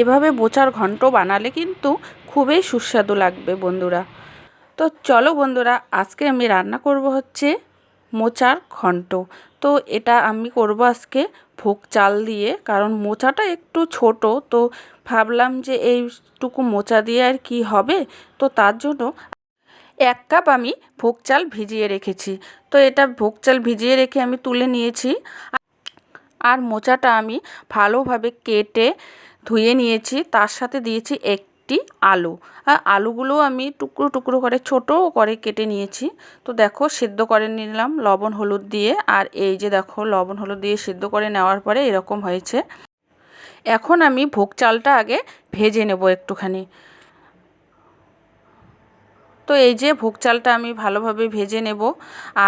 এভাবে মোচার ঘন্ট বানালে কিন্তু খুবই সুস্বাদু লাগবে বন্ধুরা। তো চলো বন্ধুরা, আজকে আমি রান্না করব হচ্ছে মোচার ঘন্ট তো এটা আমি করব আজকে ভোগ চাল দিয়ে, কারণ মোচাটা একটু ছোট, তো ভাবলাম যে এইটুকু মোচা দিয়ে আর কি হবে? তো তার জন্য এক কাপ আমি ভোগ চাল ভিজিয়ে রেখেছি। তো এটা ভোগ চাল ভিজিয়ে রেখে আমি তুলে নিয়েছি। আর মোচাটা আমি ভালোভাবে কেটে ধুয়ে নিয়েছি, তার সাথে দিয়েছি একটি আলু। আর আলুগুলো আমি টুকরো টুকরো করে, ছোটো করে কেটে নিয়েছি। তো দেখো, সেদ্ধ করে নিলাম লবণ, হলুদ দিয়ে। আর এই যে দেখো, লবণ, হলুদ দিয়ে সেদ্ধ করে নেওয়ার পরে এরকম হয়েছে। এখন আমি ভোগ চালটা আগে ভেজে নেব একটুখানি। তো এই যে ভোগ চালটা আমি ভালোভাবে ভেজে নেব।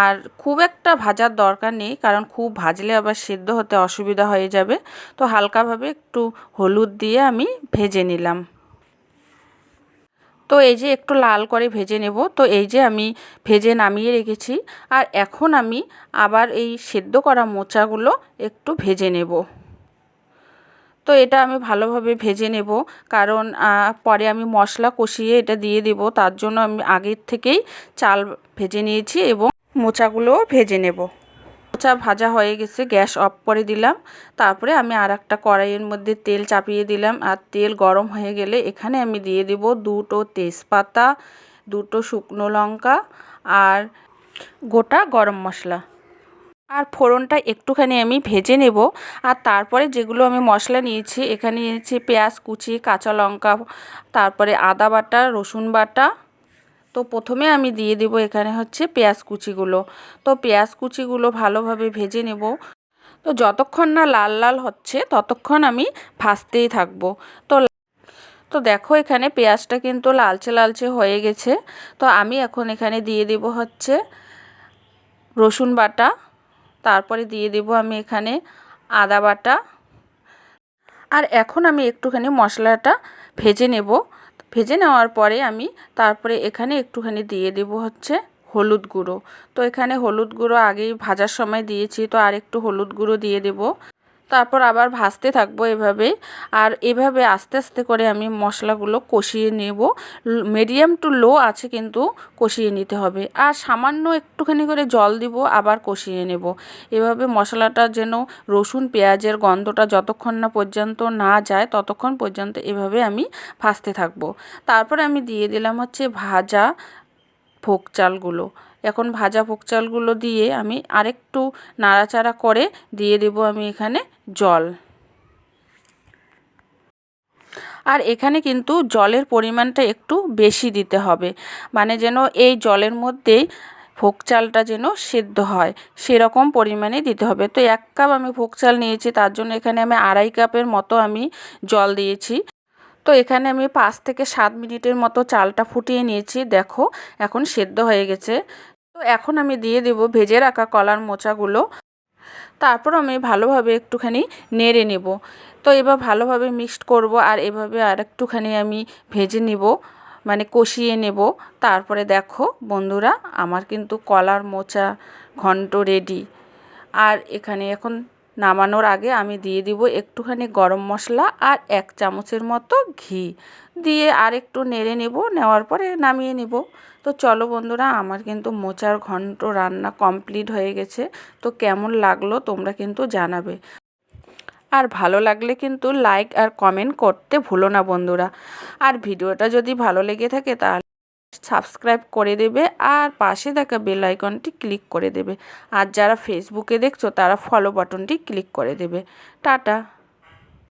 আর খুব একটা ভাজার দরকার নেই, কারণ খুব ভাজলে আবার সেদ্ধ হতে অসুবিধা হয়ে যাবে। তো হালকাভাবে একটু হলুদ দিয়ে আমি ভেজে নিলাম। তো এই যে একটু লাল করে ভেজে নেব। তো এই যে আমি ভেজে নামিয়ে রেখেছি। আর এখন আমি আবার এই সেদ্ধ করা মোচাগুলো একটু ভেজে নেব। তো এটা আমি ভালোভাবে ভেজে নেব। কারণ পরে আমি মশলা কষিয়ে এটা দিয়ে দেব। তার জন্য আমি আগের থেকেই চাল ভেজে নিয়েছি এবং মোচাগুলোও ভেজে নেব। মোচা ভাজা হয়ে গেছে, গ্যাস অফ করে দিলাম। তারপরে আমি আর একটা কড়াইয়ের মধ্যে তেল চাপিয়ে দিলাম। আর তেল গরম হয়ে গেলে এখানে আমি দিয়ে দেব দুটো তেজপাতা, দুটো শুকনো লঙ্কা আর গোটা গরম মশলা। আর ফোড়নটা একটুখানি আমি ভেজে নেব। আর তারপরে যেগুলো আমি মশলা নিয়েছি, এখানে নিয়েছি পেঁয়াজ কুচি, কাঁচা লঙ্কা, তারপরে আদা বাটা, রসুন বাটা। তো প্রথমে আমি দিয়ে দেব এখানে হচ্ছে পেঁয়াজ কুচিগুলো। তো পেঁয়াজ কুচিগুলো ভালোভাবে ভেজে নেব। তো যতক্ষণ না লাল লাল হচ্ছে, ততক্ষণ আমি ভাজতেই থাকব। তো তো দেখো এখানে পেঁয়াজটা কিন্তু লালচে লালচে হয়ে গেছে। তো আমি এখন এখানে দিয়ে দেব হচ্ছে রসুন বাটা। তারপরে দিয়ে দেব আমি এখানে আদা বাটা। আর এখন আমি একটুখানি মশলাটা ভেজে নেব। ভেজে নেওয়ার পরে আমি তারপরে এখানে একটুখানি দিয়ে দেব হচ্ছে হলুদ গুঁড়ো। তো এখানে হলুদ গুঁড়ো আগেই ভাজার সময় দিয়েছি, তো আর একটু হলুদ গুঁড়ো দিয়ে দেব। তারপর আবার ভাজতে থাকব এভাবে। আর এভাবে আস্তে আস্তে করে আমি মশলাগুলো কষিয়ে নেব। মিডিয়াম টু লো আছে কিন্তু কষিয়ে নিতে হবে। আর সামান্য একটুখানি করে জল দিব, আবার কষিয়ে নেব। এভাবে মশলাটা যেন রসুন, পেঁয়াজের গন্ধটা যতক্ষণ না পর্যন্ত না যায়, ততক্ষণ পর্যন্ত এভাবে আমি ভাজতে থাকব। তারপরে আমি দিয়ে দিলাম হচ্ছে ভাজা ভোগ চালগুলো। এখন ভাজা ভোগ চালগুলো দিয়ে আমি আরেকটু নাড়াচাড়া করে দিয়ে দেব আমি এখানে জল। আর এখানে কিন্তু জলের পরিমাণটা একটু বেশি দিতে হবে। মানে যেন এই জলের মধ্যেই ভোগ চালটা যেন সেদ্ধ হয়, সেরকম পরিমাণে দিতে হবে। তো এক কাপ আমি ভোগ চাল নিয়েছি, তার জন্য এখানে আমি আড়াই কাপের মতো আমি জল দিয়েছি। তো এখানে আমি পাঁচ থেকে সাত মিনিটের মতো চালটা ফুটিয়ে নিয়েছি, দেখো, এখন সেদ্ধ হয়ে গেছে। তো এখন আমি দিয়ে দেব ভেজে রাখা কলার মোচাগুলো। তারপর আমি ভালোভাবে একটুখানি নেড়ে নেব। তো এবার ভালোভাবে মিক্সড করব আর এভাবে আর একটুখানি আমি ভেজে নেব মানে কষিয়ে নেব। তারপরে দেখো, বন্ধুরা, আমার কিন্তু কলার মোচা ঘন্ট রেডি। আর এখানে এখন নামানোর আগে আমি দিয়ে দিব একটুখানি গরম মশলা আর এক চামচের মতো ঘি। দিয়ে আর একটু নেড়ে নেব, নেওয়ার পরে নামিয়ে নেব। তো চলো বন্ধুরা, আমার কিন্তু মোচার ঘন্ট রান্না কমপ্লিট হয়ে গেছে। তো কেমন লাগল তোমরা কিন্তু জানাবে। আর ভালো লাগলে কিন্তু লাইক আর কমেন্ট করতে ভুলো না বন্ধুরা। আর ভিডিওটা যদি ভালো লেগে থাকে তাহলে সাবস্ক্রাইব করে দেবে আর পাশে দেখা বেল আইকনটি ক্লিক করে দেবে। আর যারা ফেসবুকে দেখছ, তারা ফলো বাটনটি ক্লিক করে দেবে। টাটা।